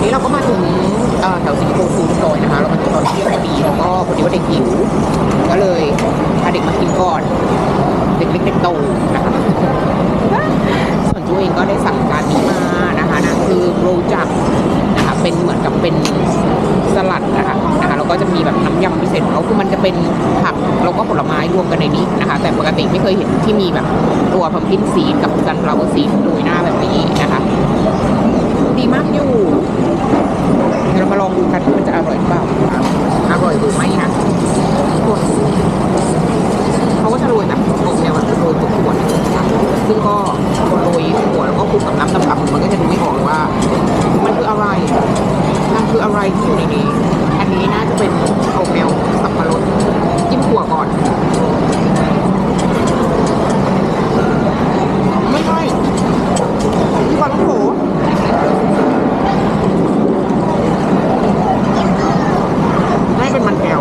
อนนี้เราก็มาถึงแถวสิงคโปร์ฟูดโซนนะคะ เรามาถึงตอนเที่ยงพอดีแล้วก็พอดีว่าเด็กหิวก็เลยพาเด็กมากินก่อน เด็กเล็กเด็กโตนะคะส่วนจูเองก็ได้สั่งการนี้มานะคะนะคือโรจักนะคะเป็นเหมือนกับเป็นสลัดนะคะนะคะแล้วก็จะมีแบบน้ำยำพิเศษของเขาคือมันจะเป็นผักแล้วก็ผลไม้รวมกันในนี้นะคะ แต่ปกติไม่เคยเห็นที่มีแบบตัวพัมพินซีกับซันฟลาวเวอร์ซีดโรยหน้าแบบนี้นะคะ ดีมากอยู่เดี๋ยวเรามาลองดูกันว่ามันจะอร่อยหรือเปล่าอร่อยหรือไม่นะทุกคนเขาก็จะโรยแบบโรยเนี่ยมันจะโรยทุกส่วนนะคะ ซึ่งก็โรยหัวแล้วก็คลุกกับน้ำดำๆมันก็จะดูไม่ออกว่า มันคืออะไร มันคืออะไรที่อยู่ในนี้น่าจะเป็นโอเมลสับปะรดจิ้มถั่วก่อน ไม่ใช่ที่ปลาต้องโถ ไม่เป็นมันแก้ว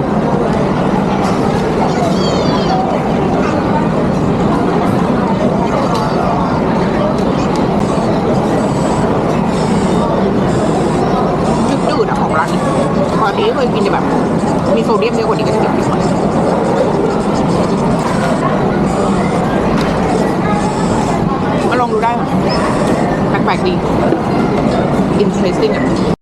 จื ดๆอะของร้านนี้ปกติเคยกินแต่แบบ มีโซเดียมเยอะกว่านี้ก็จะจืดๆหน่อยมาลองดูได้แปลกๆดี interesting อะ